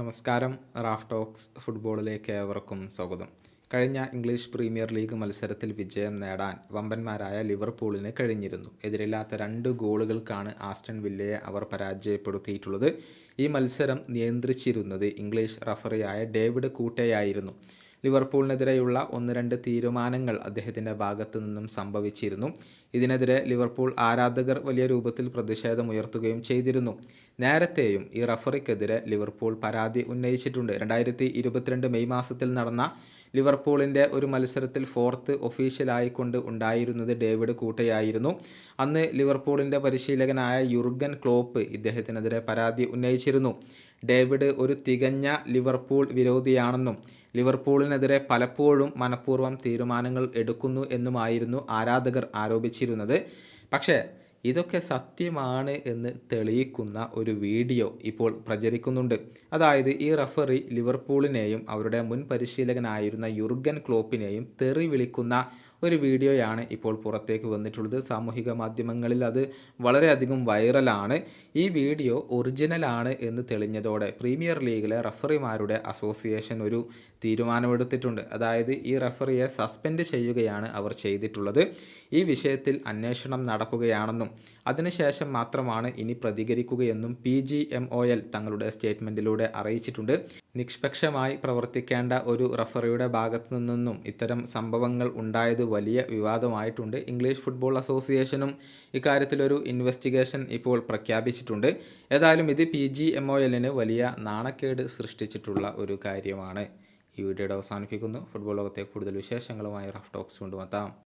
നമസ്കാരം Raf talks ഫുട്ബോളിലേക്ക് ഏവർക്കും സ്വാഗതം. കഴിഞ്ഞ ഇംഗ്ലീഷ് പ്രീമിയർ ലീഗ് മത്സരത്തിൽ വിജയം നേടാൻ വമ്പന്മാരായ ലിവർപൂളിന് കഴിഞ്ഞിരുന്നു. എതിരില്ലാത്ത രണ്ട് ഗോളുകൾക്കാണ് ആസ്റ്റൺ വില്ലയെ അവർ പരാജയപ്പെടുത്തിയിട്ടുള്ളത്. ഈ മത്സരം നിയന്ത്രിച്ചിരുന്നത് ഇംഗ്ലീഷ് റഫറിയായ ഡേവിഡ് കൂട്ടയായിരുന്നു. ലിവർപൂളിനെതിരെയുള്ള ഒന്ന് രണ്ട് തീരുമാനങ്ങൾ അദ്ദേഹത്തിന്റെ ഭാഗത്തു നിന്നും സംഭവിച്ചിരുന്നു. ഇതിനെതിരെ ലിവർപൂൾ ആരാധകർ വലിയ രൂപത്തിൽ പ്രതിഷേധമുയർത്തുകയും ചെയ്തിരുന്നു. നേരത്തെയും ഈ റഫറിക്കെതിരെ ലിവർപൂൾ പരാതി ഉന്നയിച്ചിട്ടുണ്ട്. രണ്ടായിരത്തി ഇരുപത്തിരണ്ട് മെയ് മാസത്തിൽ നടന്ന ലിവർപൂളിന്റെ ഒരു മത്സരത്തിൽ ഫോർത്ത് ഒഫീഷ്യലായിക്കൊണ്ട് ഉണ്ടായിരുന്നത് ഡേവിഡ് കൂട്ടയായിരുന്നു. അന്ന് ലിവർപൂളിന്റെ പരിശീലകനായ യുർഗൻ ക്ലോപ്പ് ഇദ്ദേഹത്തിനെതിരെ പരാതി ഉന്നയിച്ചിരുന്നു. ഡേവിഡ് ഒരു തികഞ്ഞ ലിവർപൂൾ വിരോധിയാണെന്നും ലിവർപൂളിനെതിരെ പലപ്പോഴും മനഃപൂർവം തീരുമാനങ്ങൾ എടുക്കുന്നു എന്നുമായിരുന്നു ആരാധകർ ആരോപിച്ചിരുന്നത്. പക്ഷേ ഇതൊക്കെ സത്യമാണ് എന്ന് തെളിയിക്കുന്ന ഒരു വീഡിയോ ഇപ്പോൾ പ്രചരിക്കുന്നുണ്ട്. അതായത് ഈ റഫറി ലിവർപൂളിനെയും അവരുടെ മുൻ പരിശീലകനായിരുന്ന യുർഗൻ ക്ലോപ്പിനെയും തെറി വിളിക്കുന്ന ഒരു വീഡിയോയാണ് ഇപ്പോൾ പുറത്തേക്ക് വന്നിട്ടുള്ളത്. സാമൂഹിക മാധ്യമങ്ങളിൽ അത് വളരെയധികം വൈറലാണ്. ഈ വീഡിയോ ഒറിജിനലാണ് എന്ന് തെളിഞ്ഞതോടെ പ്രീമിയർ ലീഗിലെ റഫറിമാരുടെ അസോസിയേഷൻ ഒരു തീരുമാനമെടുത്തിട്ടുണ്ട്. അതായത് ഈ റഫറിയെ സസ്പെൻഡ് ചെയ്യുകയാണ് അവർ ചെയ്തിട്ടുള്ളത്. ഈ വിഷയത്തിൽ അന്വേഷണം നടക്കുകയാണെന്നും അതിനുശേഷം മാത്രമാണ് ഇനി പ്രതികരിക്കുകയെന്നും P G M O L തങ്ങളുടെ സ്റ്റേറ്റ്മെന്റിലൂടെ അറിയിച്ചിട്ടുണ്ട്. നിഷ്പക്ഷമായി പ്രവർത്തിക്കേണ്ട ഒരു റഫറിയുടെ ഭാഗത്തു നിന്നും ഇത്തരം സംഭവങ്ങൾ ഉണ്ടായത് വലിയ വിവാദമായിട്ടുണ്ട്. ഇംഗ്ലീഷ് ഫുട്ബോൾ അസോസിയേഷനും ഇക്കാര്യത്തിലൊരു ഇൻവെസ്റ്റിഗേഷൻ ഇപ്പോൾ പ്രഖ്യാപിച്ചിട്ടുണ്ട്. ഏതായാലും ഇത് പി ജി എം ഒ എല്ലിന് വലിയ നാണക്കേട് സൃഷ്ടിച്ചിട്ടുള്ള ഒരു കാര്യമാണ്. ഈ വീഡിയോയുടെ അവസാനിപ്പിക്കുന്നു. ഫുട്ബോൾ ലോകത്തെ കൂടുതൽ വിശേഷങ്ങളുമായി റഫ് ടോക്സ് കൊണ്ടുവെത്താം.